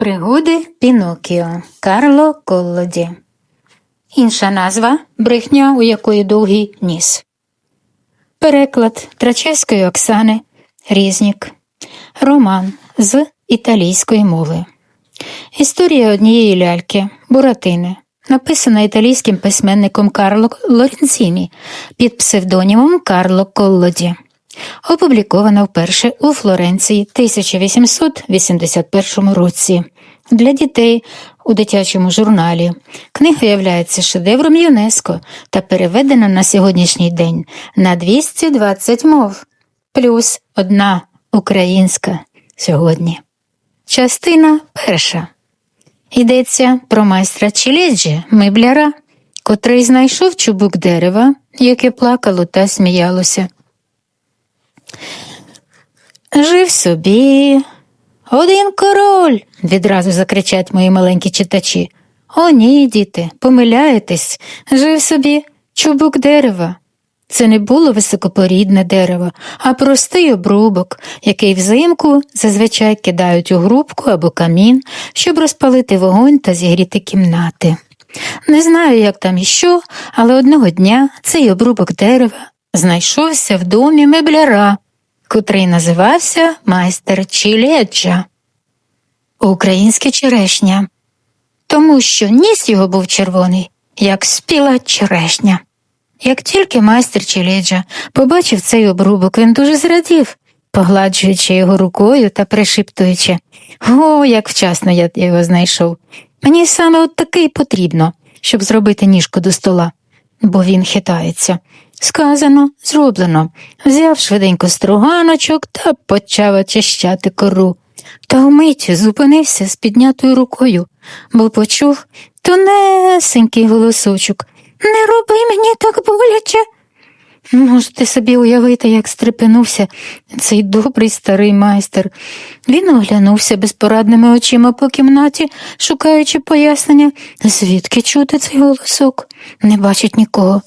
Пригоди Пінокіо Карло Коллоді. Інша назва брехня, у якої довгий ніс. Переклад Трачевської Оксани Різнік. Роман з італійської мови. Історія однієї ляльки Буратини. Написана італійським письменником Карло Лоренціні під псевдонімом Карло Коллоді. Опублікована вперше у Флоренції 1881 році для дітей у дитячому журналі. Книга є шедевром ЮНЕСКО та переведена на сьогоднішній день на 220 мов, плюс одна українська сьогодні. Частина перша. Йдеться про майстра Челеджі, мебляра, котрий знайшов чубук дерева, яке плакало та сміялося. Жив собі. Один король. відразу закричать мої маленькі читачі. О, ні, діти, помиляєтесь, жив собі чубук дерева. Це не було високопорідне дерево, а простий обрубок, який взимку зазвичай кидають у грубку або камін, щоб розпалити вогонь та зігріти кімнати. Не знаю, як там і що, але одного дня цей обрубок дерева знайшовся в домі мебляра котрий називався майстер Чіледжа, українське черешня, тому що ніс його був червоний, як спіла черешня. Як тільки майстер Чіледжа побачив цей обрубок, він дуже зрадів, погладжуючи його рукою та пришіптуючи О, як вчасно я його знайшов. Мені саме от такий потрібно, щоб зробити ніжку до стола, бо він хитається. Сказано, зроблено. Взяв швиденько струганочок та почав очищати кору. Та вмить зупинився з піднятою рукою, бо почув тонесенький голосочок. Не роби мені так боляче. Можете собі уявити, як стрепенувся цей добрий старий майстер. Він оглянувся безпорадними очима по кімнаті, шукаючи пояснення, звідки чути цей голосок. Не бачить нікого.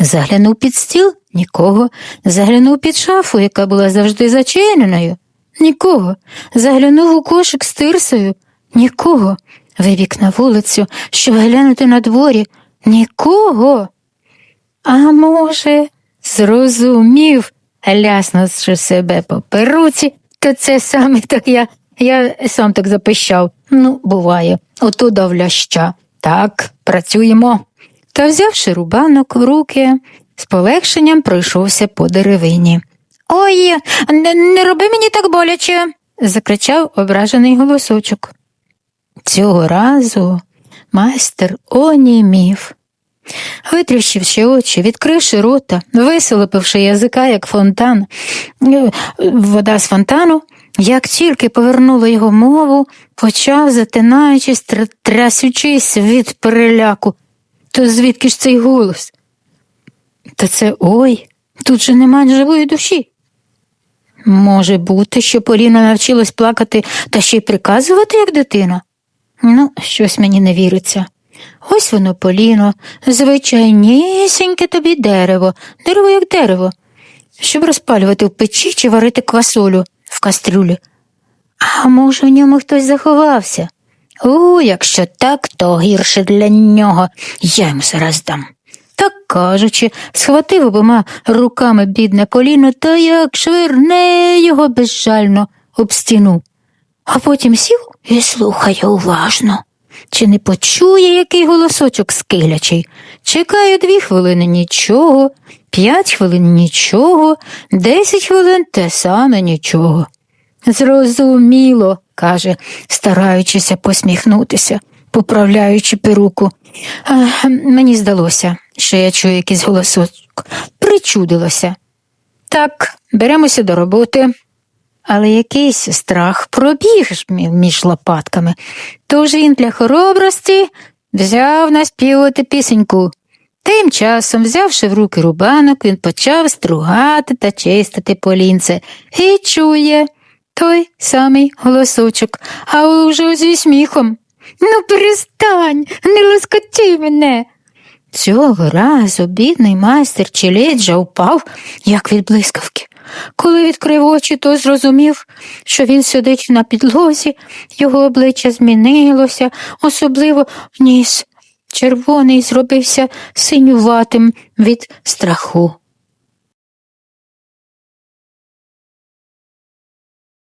Заглянув під стіл нікого, заглянув під шафу, яка була завжди зачиненою. Нікого. Заглянув у кошик з тирсою, нікого. Вибіг на вулицю, щоб глянути на дворі. Нікого. А може, зрозумів, ляснувши себе по перуці, то це саме так я я сам так запищав. Ну, буває, ото давляща. Так, працюємо та, взявши рубанок в руки, з полегшенням пройшовся по деревині. Ой, не, не роби мені так боляче, закричав ображений голосочок. Цього разу майстер онімів. Витріщивши очі, відкривши рота, висолопивши язика, як фонтан, е, вода з фонтану, як тільки повернула його мову, почав, затинаючись, трясючись від переляку, то звідки ж цей голос? Та це ой, тут же немає живої душі. Може бути, що Поліна навчилась плакати та ще й приказувати, як дитина? Ну, щось мені не віриться. Ось воно, Поліно, звичайнісіньке тобі дерево, дерево як дерево, щоб розпалювати в печі чи варити квасолю в кастрюлі. А може, в ньому хтось заховався? У, якщо так, то гірше для нього я йому зараз дам. Так кажучи, схватив обома руками бідне коліно та як швирне його безжально об стіну, а потім сів і слухає уважно. Чи не почує який голосочок скилячий? Чекає дві хвилини нічого, п'ять хвилин нічого, десять хвилин те саме нічого. Зрозуміло, каже, стараючися посміхнутися, поправляючи перуку. А, Мені здалося, що я чую якийсь голосочок. Причудилося. Так, беремося до роботи. Але якийсь страх пробіг між лопатками, тож він для хоробрості взяв наспівати пісеньку. Тим часом, взявши в руки рубанок, він почав стругати та чистити полінце і чує той самий голосочок, а уже зі сміхом. Ну, перестань, не лоскоти мене. Цього разу бідний майстер Челеджа упав, як від блискавки. Коли відкрив очі, то зрозумів, що він сидить на підлозі, його обличчя змінилося, особливо ніс. Червоний зробився синюватим від страху.